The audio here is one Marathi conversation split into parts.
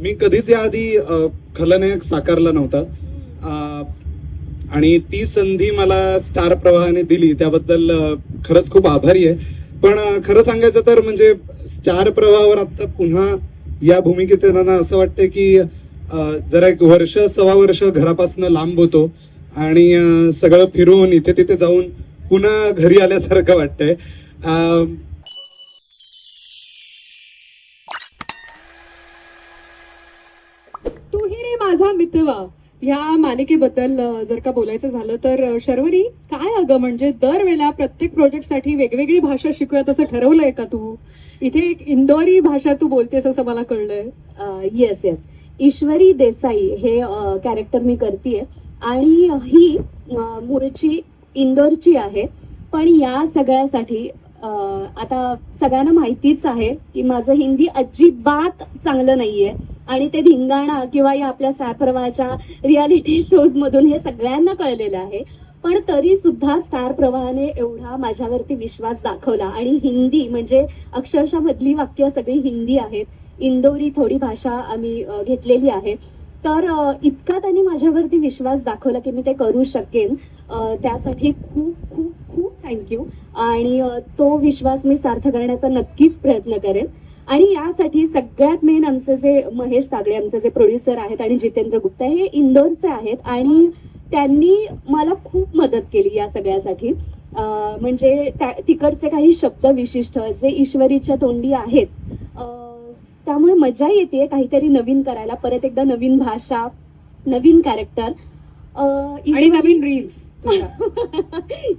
मी कधीच याआधी खलनायक साकारला नव्हता. आणि ती संधी मला स्टार प्रवाहाने दिली. त्याबद्दल खरंच खूप आभारी आहे. पण खरं सांगायचं तर म्हणजे स्टार प्रवाहावर आता पुन्हा या भूमिकेत येताना असं वाटतं की जरा एक वर्ष सव्वा वर्ष घरापासून लांब होतो आणि सगळं फिरून इथे तिथे जाऊन पुन्हा घरी आल्यासारखं वाटतंय अ, तू ही रे माझा मितवा ह्या मालिकेबद्दल जर का बोलायचं झालं तर शर्वरी काय अगं म्हणजे दरवेळेला प्रत्येक प्रोजेक्टसाठी वेगवेगळी भाषा शिकूयात असं ठरवलंय का तू? इथे एक इंदोरी भाषा तू बोलतेस असं मला कळलंय. येस येस ईश्वरी देसाई हे कॅरेक्टर मी करते आणि ही मूळची इंदोरची आहे. पण या सगळ्यासाठी आता सगळ्यांना माहितीच आहे की माझं हिंदी अजिबात चांगलं नाहीये. आणि ते धिंगाणा किंवा या आपल्या स्टार रियालिटी शोज मधून हे सगळ्यांना कळलेलं आहे. पण तरी सुद्धा स्टार प्रवाहाने एवढा माझ्यावरती विश्वास दाखवला. आणि हिंदी म्हणजे अक्षरशः मधली वाक्य सगळी हिंदी आहेत. इंदोरी थोडी भाषा आम्ही घेतलेली आहे. तर इतका त्यांनी माझ्यावरती विश्वास दाखवला की मी ते करू शकेन. त्यासाठी खूप खूप खूप थँक्यू आणि तो विश्वास मी सार्थ करण्याचा नक्कीच प्रयत्न करेन. आणि यासाठी सगळ्यात मेन आमचे जे महेश तागडे आमचे जे प्रोड्युसर आहेत आणि जितेंद्र गुप्ता हे इंदोरचे आहेत आणि त्यांनी मला खूप मदत केली या सगळ्यासाठी. म्हणजे त्या- तिकडचे काही शब्द विशिष्ट जे ईश्वरीच्या तोंडी आहेत त्यामुळे मजा येते काहीतरी नवीन करायला. परत एकदा नवीन भाषा नवीन कॅरेक्टर नवीन रील्स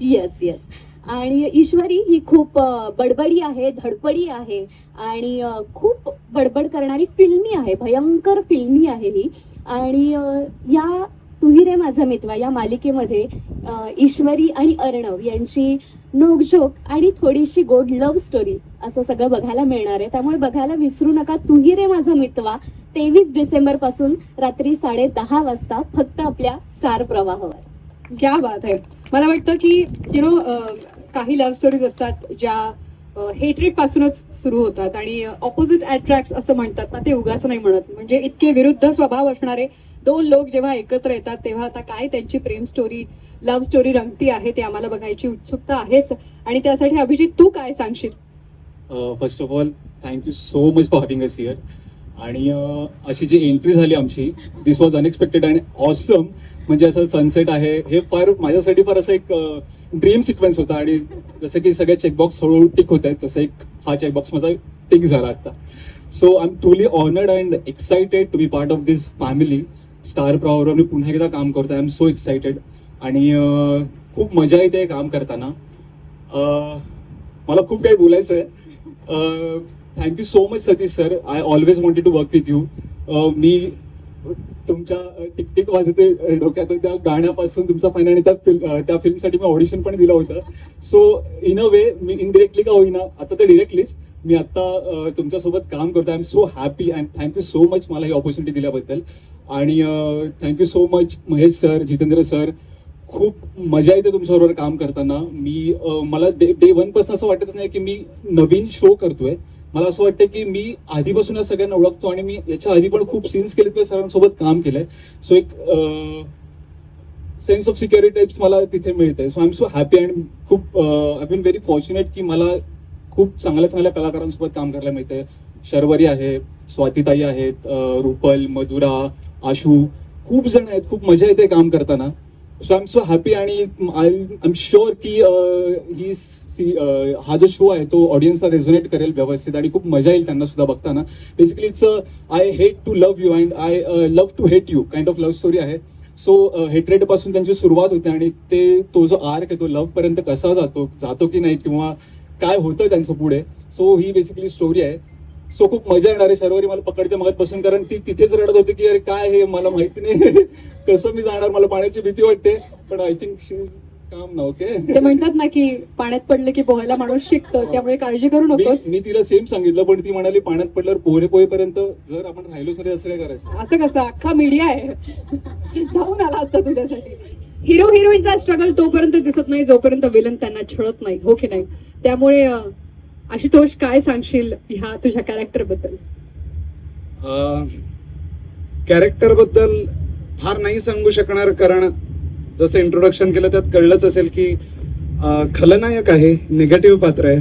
येस येस आणि ईश्वरी ही खूप बडबडी आहे धडपडी आहे आणि खूप बडबड करणारी फिल्मी आहे भयंकर फिल्मी आहे ही. आणि या तुही रे माझा मित्वा या मालिकेमध्ये ईश्वरी आणि अर्णव यांची नोकझोक आणि थोडीशी गोड लव्ह स्टोरी असं सगळं बघायला मिळणार आहे. त्यामुळे बघायला विसरू नका तुही रे माझा मित्वा. तेवीस डिसेंबरपासून रात्री साडे दहा वाजता फक्त आपल्या स्टार प्रवाहावर. क्या बात आहे. मला वाटतं की यु नो काही लव्ह स्टोरीज असतात ज्या हेट्रेड पासूनच सुरू होतात आणि ऑपोजिट अट्रॅक्ट असं म्हणतात ना ते उगाच नाही म्हणत. म्हणजे इतके विरुद्ध स्वभाव असणारे दोन लोक जेव्हा एकत्र येतात तेव्हा आता काय त्यांची प्रेम स्टोरी लव्ह स्टोरी रंगती आहे ते आम्हाला बघायची उत्सुकता आहेच. आणि त्यासाठी अभिजित तू काय सांगशील? First of all thank you so much for having us here आणि अशी जी एंट्री झाली आमची this was unexpected and awesome म्हणजे असं सनसेट आहे. हे फार माझ्यासाठी फार असं एक ड्रीम सिक्वेन्स होता. आणि जसं की सगळे चेकबॉक्स हळूहळू टिक होत आहेत तसं एक हा चेकबॉक्स माझा टिक झाला आता. So I am truly honoured and excited to be part of this family Star Pravah मी पुन्हा एकदा काम करतो आय एम सो एक्सायटेड आणि खूप मजा येते काम करताना. मला खूप काही बोलायचं आहे thank you so much Satish sir I always wanted to work with you मी तुमच्या टिकटिक वाजते डोक्यात त्या गाण्यापासून तुमचा फायन आणि त्या फिल्म त्या फिल्मसाठी मी ऑडिशन पण दिलं होतं. सो इन अ वे मी इनडिरेक्टली का होईना आता तर डिरेक्टलीच मी आता तुमच्यासोबत काम करतो I am so happy and thank you so much मला ही ऑपॉर्च्युनिटी दिल्याबद्दल. आणि thank you so much Mahesh sir Jitendra sir खूप मजा येते तुमच्याबरोबर काम करताना. मी मला डे डे वनपासून असं वाटतच नाही की मी नवीन शो करतोय. मला असं वाटतं की मी आधीपासून या सगळ्यांना ओळखतो आणि मी याच्या आधी पण खूप सीन्स केले किंवा सरांसोबत काम केलंय. सो एक सेन्स ऑफ सिक्युरिटी टाइप्स मला तिथे मिळते so I am so happy and खूप आय बीन व्हेरी फॉर्च्युनेट की मला खूप चांगल्या चांगल्या कलाकारांसोबत काम करायला मिळते शर्वरी आहे स्वातीताई आहेत रुपल मधुरा आशू खूप जण आहेत. खूप मजा येते काम करताना. So I am so happy आणि आय एम शुअर की ही सी हा जो शो आहे तो ऑडियन्सला रेझोनेट करेल व्यवस्थित आणि खूप मजा येईल त्यांना सुद्धा बघताना. Basically it's I hate to love you and I love to hate you kind of love story आहे. सो हेट्रेड uh, पासून त्यांची सुरुवात होते आणि ते तो जो आर्क आहे तो लव्ह पर्यंत कसा जातो जातो की नाही किंवा काय होतं त्यांचं पुढे. सो ही बेसिकली स्टोरी आहे. सो खूप मजा येणार आहे. शर्वरी मला पकडते मगत बसून कारण ती तिथेच रडत होती की अरे काय हे मला माहिती नाही. कसं मी जाणार? मला पाण्याची भीती वाटते. पण आय थिंक शी इज काम ना ओके ते म्हणतात ना की पाण्यात पडलं की पोहायला माणूस शिकतो त्यामुळे काळजी करू नकोस. मी तिला सेम सांगितलं पण ती म्हणाली पाण्यात पडल्यावर पोहरे पोहेपर्यंत जर आपण राहिलो सर असं काय करायचं? असं कसं? अख्खा मीडिया आहे. धावून आला असता तुझ्यासाठी. हिरो हिरोईनचा स्ट्रगल तोपर्यंत दिसत नाही जोपर्यंत विलन त्यांना छळत नाही हो की नाही? त्यामुळे आशुतोष काय सांगशील ह्या तुझ्या कॅरेक्टरबद्दल? कॅरेक्टरबद्दल फार नाही सांगू शकणार कारण जसं इंट्रोडक्शन केलं त्यात कळलंच असेल की खलनायक आहे निगेटिव्ह पात्र आहे.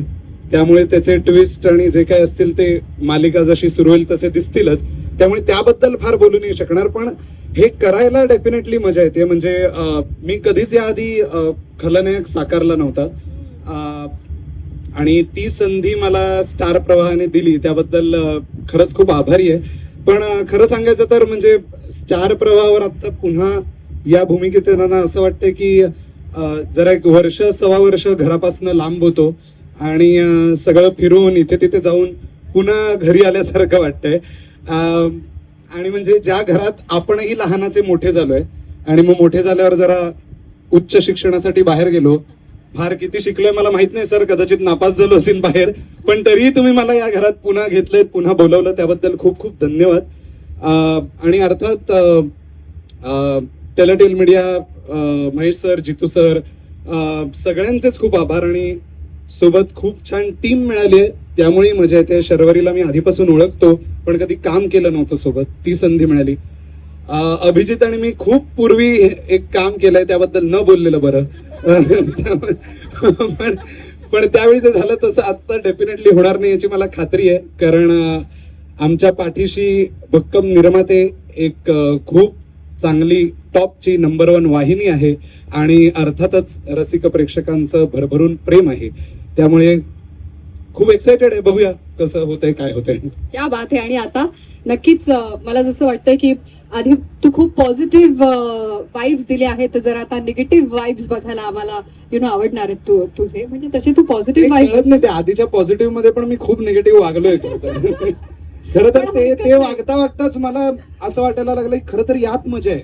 त्यामुळे त्याचे ट्विस्ट आणि जे काय असतील ते मालिका जशी सुरू होईल तसे दिसतीलच. त्यामुळे त्याबद्दल फार बोलू नाही शकणार पण हे करायला डेफिनेटली मजा येते. म्हणजे मी कधीच याआधी खलनायक साकारला नव्हता. आणि ती संधी मला स्टार प्रवाहाने दिली त्याबद्दल खरंच खूप आभारी आहे. पण खरं सांगायचं तर म्हणजे स्टार प्रवाहावर आता पुन्हा या भूमिकेत येताना असं वाटतं की जरा एक वर्ष सव्वा वर्ष घरापासून लांब होतो आणि सगळं फिरून इथे तिथे जाऊन पुन्हा घरी आल्यासारखं वाटतंय. आणि म्हणजे ज्या घरात आपणही लहानाचे मोठे झालोय आणि मग मोठे झाल्यावर जरा उच्च शिक्षणासाठी बाहेर गेलो फार किती शिकलोय मला माहीत नाही सर. कदाचित नापास झालो असेल बाहेर. पण तरीही तुम्ही मला या घरात पुन्हा घेतलंय पुन्हा बोलवलं. त्याबद्दल खूप खूप धन्यवाद. आणि अर्थात telltale media Mahesh sir Jitu sir सगळ्यांचेच खूप आभार आणि सोबत खूप छान टीम मिळाली आहे. त्यामुळे मजा येते शर्वरीला मी आधीपासून ओळखतो पण कधी काम केलं नव्हतं सोबत ती संधी मिळाली. अभिजित आणि मी खूप पूर्वी एक काम केलंय त्याबद्दल न बोललेलं बरं. पण त्यावेळी जे झालं तसं आता डेफिनेटली होणार नाही याची मला खात्री आहे. कारण आमच्या पाठीशी भक्कम निर्माते एक खूप चांगली टॉपची नंबर वन वाहिनी आहे आणि अर्थातच रसिक प्रेक्षकांचं भरभरून प्रेम आहे. त्यामुळे खूप एक्साइटेड आहे. बघूया कसं होतंय काय होतंय. क्या बात आहे. आणि आता नक्कीच मला जसं वाटतंय की आधी तू खूप पॉझिटिव्ह वाईब्स दिले आहेत तर जरा आता निगेटिव्ह वाईब्स बघायला आम्हाला यु नो आवडणार आहेत तू तुझे. म्हणजे तसे तू पॉझिटिव्ह वाईब्स नाही ते आधीच्या पॉझिटिव्हमध्ये पण मी खूप निगेटिव्ह वागलोय खरं तर. खरं तर ते ते वागता वागताच मला असं वाटायला लागलं की खरं तर यात मजा आहे.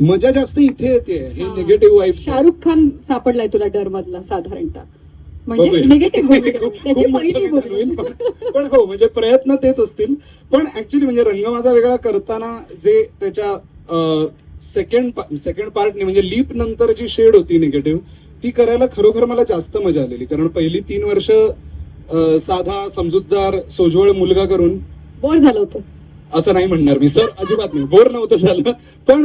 मजा जास्त इथे येते हे. निगेटिव्ह वाईफ शाहरुख खान सापडलाय तुला डर मधला साधारणतः. म्हणजे. निगेटिव्ह त्याची होईल. पण हो म्हणजे प्रयत्न तेच असतील. पण ऍक्च्युली म्हणजे रंग माझा वेगळा करताना जे त्याच्या सेकंड सेकंड पार्ट म्हणजे लीप नंतर जी शेड होती निगेटिव्ह ती करायला खरोखर मला जास्त मजा आलेली. कारण पहिली तीन वर्ष साधा समजूतदार सोजवळ मुलगा करून बोर झालं होतं. असं नाही म्हणणार मी सर अजिबात नाही. बोर नव्हतं झालं. पण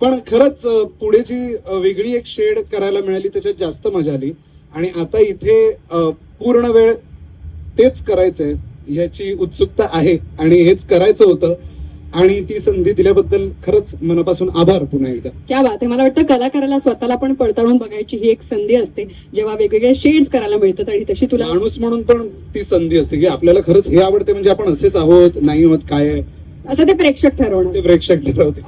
पण खरंच पुढे जी वेगळी एक शेड करायला मिळाली त्याच्यात जास्त मजा आली. आणि आता इथे पूर्ण वेळ तेच करायचंय ह्याची उत्सुकता आहे आणि हेच करायचं होतं. आणि ती संधी दिल्याबद्दल खरंच मनापासून आभार पुन्हा एकदा. क्या बात आहे. मला वाटतं कलाकाराला स्वतःला पण पडताळून बघायची ही एक संधी असते जेव्हा वेगवेगळे शेड्स करायला मिळतात आणि तशी तुला माणूस म्हणून पण ती संधी असते की आपल्याला खरंच हे आवडते म्हणजे आपण असेच आहोत नाही आहोत काय असं ते प्रेक्षक ठरवणार. ते प्रेक्षक ठरवते.